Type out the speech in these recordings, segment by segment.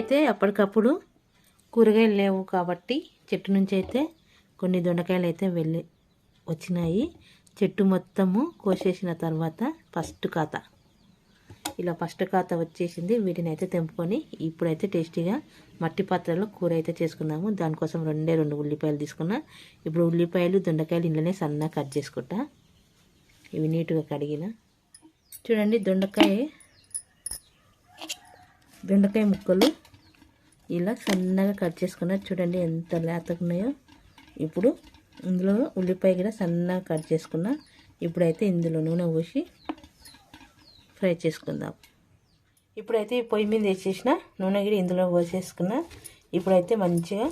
అయితే అప్పటికప్పుడు కూరగాయలు లేవు కాబట్టి చెట్టు నుంచి అయితే కొన్ని దొండకాయలు అయితే వెళ్ళి వచ్చినాయి. చెట్టు మొత్తము కోసేసిన తర్వాత ఫస్ట్ ఖాత. ఇలా ఫస్ట్ ఖాత వచ్చేసింది. వీటిని అయితే తెంపుకొని ఇప్పుడైతే టేస్టీగా మట్టి పాత్రలో కూర అయితే చేసుకున్నాము. దానికోసం రెండే రెండు ఉల్లిపాయలు తీసుకున్నా. ఇప్పుడు ఉల్లిపాయలు దొండకాయలు ఇంట్లోనే సన్నగా కట్ చేసుకుంటా. ఇవి నీట్గా కడిగిన. చూడండి దొండకాయ దొండకాయ ముక్కలు. ఇలా సన్నగా కట్ చేసుకున్నారు చూడండి ఎంత లేతకున్నాయో ఉన్నాయో ఇప్పుడు ఇందులో ఉల్లిపాయ కూడా సన్నగా కట్ చేసుకున్నా ఇప్పుడైతే ఇందులో నూనె పోసి ఫ్రై చేసుకుందాం. ఇప్పుడైతే ఈ పొయ్యి మీద వేసేసిన నూనె కూడా ఇందులో పోసేసుకున్నా ఇప్పుడైతే మంచిగా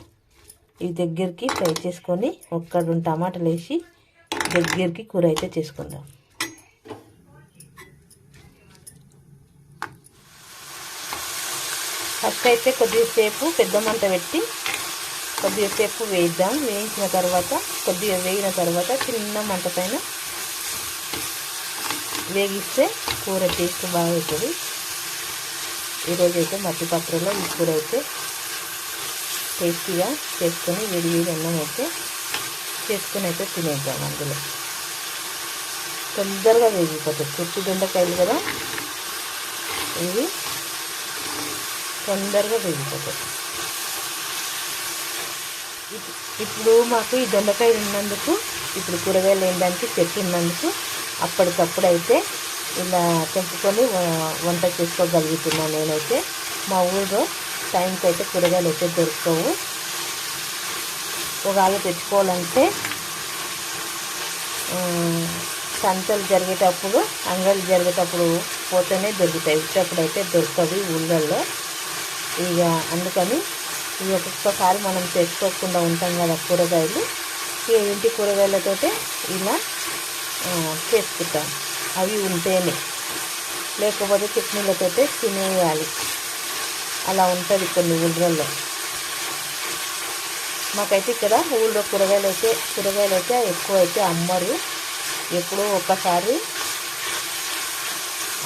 ఈ దగ్గరికి ఫ్రై చేసుకొని ఒక్క రెండు టమాటాలు వేసి దగ్గరికి కూర అయితే చేసుకుందాం. ఫస్ట్ అయితే కొద్దిసేపు పెద్ద మంట పెట్టి కొద్దిసేపు వేద్దాం. వేయించిన తర్వాత కొద్దిగా వేగిన తర్వాత చిన్న మంట పైన వేగిస్తే కూర టేస్ట్ బాగా అవుతుంది. ఈరోజు అయితే మట్టి పాత్రలో ఈ కూర అయితే టేస్టీగా చేసుకొని వేడి వేడి అన్నం అయితే చేసుకొని అయితే తినేద్దాం అందులో. తొందరగా వేగిపోతుంది చెట్టు దొండకాయలు కదా? ఇవి తొందరగా వేగిపోతాయి ఇప్పుడు మాకు ఈ దొండకాయలు ఉన్నందుకు ఇప్పుడు కూరగాయలు వేయడానికి చెట్టు ఉన్నందుకు అప్పటికప్పుడు అయితే ఇలా తెంపుకొని వంట చేసుకోగలుగుతున్నాను నేనైతే. మా ఊళ్ళో టైంకి అయితే కూరగాయలు అయితే దొరకవు. ఒకవేళ తెచ్చుకోవాలంటే సంతలు జరిగేటప్పుడు అంగళ్ళు జరిగేటప్పుడు పోతేనే దొరుకుతాయి. వచ్చేప్పుడు అయితే దొరకవు ఊళ్ళల్లో ఇక అందుకని ఇవి ఒక్కొక్కసారి మనం తెచ్చుకోకుండా ఉంటాం కదా కూరగాయలు. ఇక ఇంటి కూరగాయలతోటే ఇలా చేసుకుంటాం. అవి ఉంటేనే. లేకపోతే చట్నీలతోటే తినేయాలి. అలా ఉంటుంది కొన్ని ఊళ్ళల్లో మాకైతే ఇక్కడ ఊళ్ళో కూరగాయలు అయితే కూరగాయలు అయితే ఎక్కువ అయితే అమ్మరు. ఎప్పుడో ఒక్కసారి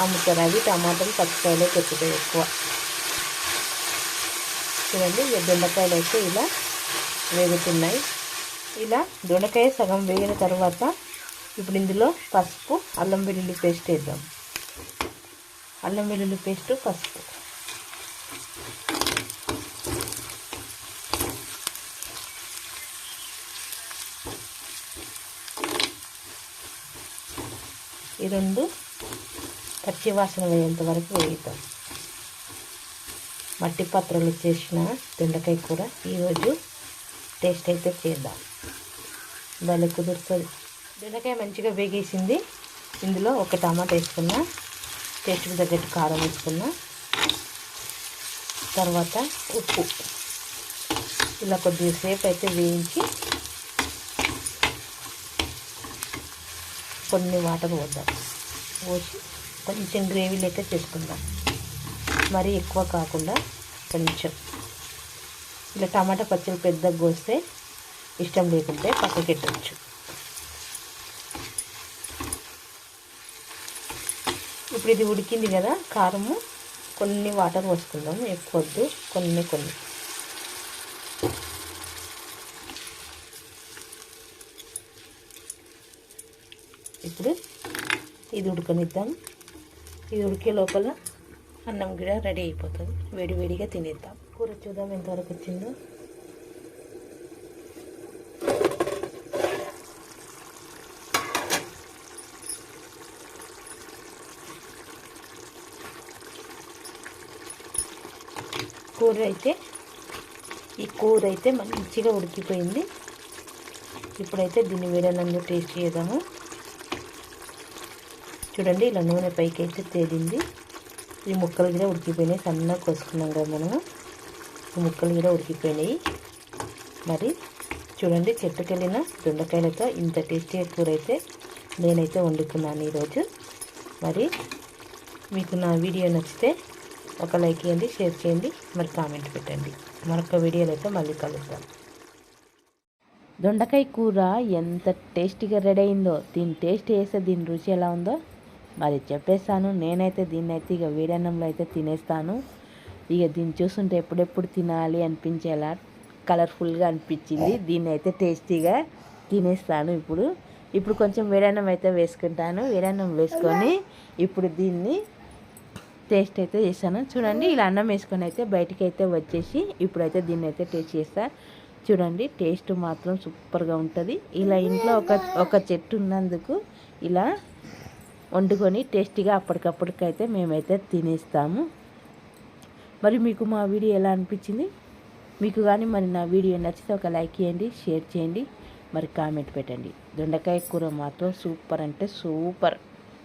అమ్ముతారు. అవి టమాటాలు పచ్చికాయలు పెట్టుతాయి ఎక్కువ. చూడండి దొండకాయలు అయితే ఇలా వేగుతున్నాయి. ఇలా దొండకాయ సగం వేగిన తర్వాత ఇప్పుడు ఇందులో పసుపు అల్లం వెల్లుల్లి పేస్ట్ వేద్దాం. అల్లం వెల్లుల్లి పేస్ట్ పసుపు. ఈ రెండు పచ్చి వాసన వేయేంత వరకు వేగుతాం. మట్టి పాత్రలు చేసిన దొండకాయ కూర ఈరోజు టేస్ట్ అయితే చేద్దాం. భలే కుదురుతుంది. దొండకాయ మంచిగా వేగేసింది. ఇందులో ఒక టమాటా వేసుకున్నా టేస్ట్కి తగ్గట్టు కారం వేసుకున్నా తర్వాత ఉప్పు. ఇలా కొద్దిసేపు అయితే వేయించి కొన్ని వాటర్ పోద్దాం. పోసి కొంచెం గ్రేవీ లెక్క చేసుకుందాం. మరీ ఎక్కువ కాకుండా కొంచెం ఇలా టమాటా పచ్చడి పెద్దగా కోస్తే ఇష్టం లేకుంటే పక్కకెట్టచ్చు ఇప్పుడు ఇది ఉడికింది కదా కారము కొన్ని వాటర్ పోసుకుందాం ఎక్కువ వద్దు కొన్ని కొన్ని. ఇప్పుడు ఇది ఉడకనిద్దాం. ఇది ఉడికే లోపల అన్నం కూడా రెడీ అయిపోతుంది. వేడి వేడిగా తినేద్దాం. కూర చూద్దాం ఎంతవరకు వచ్చిందో. కూర అయితే ఈ కూర అయితే మంచిగా ఉడికిపోయింది. ఇప్పుడైతే దీన్ని వేడనంలో టేస్ట్ చేద్దాము. చూడండి ఇలా నూనె పైకి అయితే తేలింది. ఈ ముక్కలు కూడా ఉడికిపోయినాయి. సన్నగా కోసుకున్నాం కదా మనము. ఈ ముక్కలు కూడా ఉడికిపోయినాయి. మరి చూడండి చెట్టుకెళ్ళిన దొండకాయలతో ఇంత టేస్టీగా కూర అయితే నేనైతే వండుకున్నాను ఈరోజు. మరి మీకు నా వీడియో నచ్చితే ఒక లైక్ చేయండి షేర్ చేయండి మరి కామెంట్ పెట్టండి. మరొక వీడియోలో అయితే మళ్ళీ కలుద్దాం. దొండకాయ కూర ఎంత టేస్టీగా రెడీ అయిందో దీని టేస్ట్ వేస్తే దీని రుచి ఎలా ఉందో మరి చెప్పేస్తాను. నేనైతే దీన్ని అయితే ఇక వేడన్నంలో అయితే తినేస్తాను. ఇక దీన్ని చూస్తుంటే ఎప్పుడెప్పుడు తినాలి అనిపించేలా కలర్ఫుల్గా అనిపించింది. దీన్ని అయితే టేస్టీగా తినేస్తాను ఇప్పుడు. ఇప్పుడు కొంచెం వేడన్నం అయితే వేసుకుంటాను. వేడన్నం వేసుకొని ఇప్పుడు దీన్ని టేస్ట్ అయితే చేస్తాను. చూడండి ఇలా అన్నం వేసుకొని అయితే బయటికి అయితే వచ్చేసి ఇప్పుడైతే దీన్ని అయితే టేస్ట్ చేస్తాను చూడండి టేస్ట్ మాత్రం సూపర్గా ఉంటుంది. ఇలా ఇంట్లో ఒక ఒక చెట్టు ఉన్నందుకు ఇలా వండుకొని టేస్టీగా అప్పటికప్పటికైతే మేమైతే తినేస్తాము. మరి మీకు మా వీడియో ఎలా అనిపించింది? మీకు కానీ మరి నా వీడియో నచ్చితే ఒక లైక్ చేయండి షేర్ చేయండి మరి కామెంట్ పెట్టండి. దొండకాయ కూర మాత్రం సూపర్ అంటే సూపర్.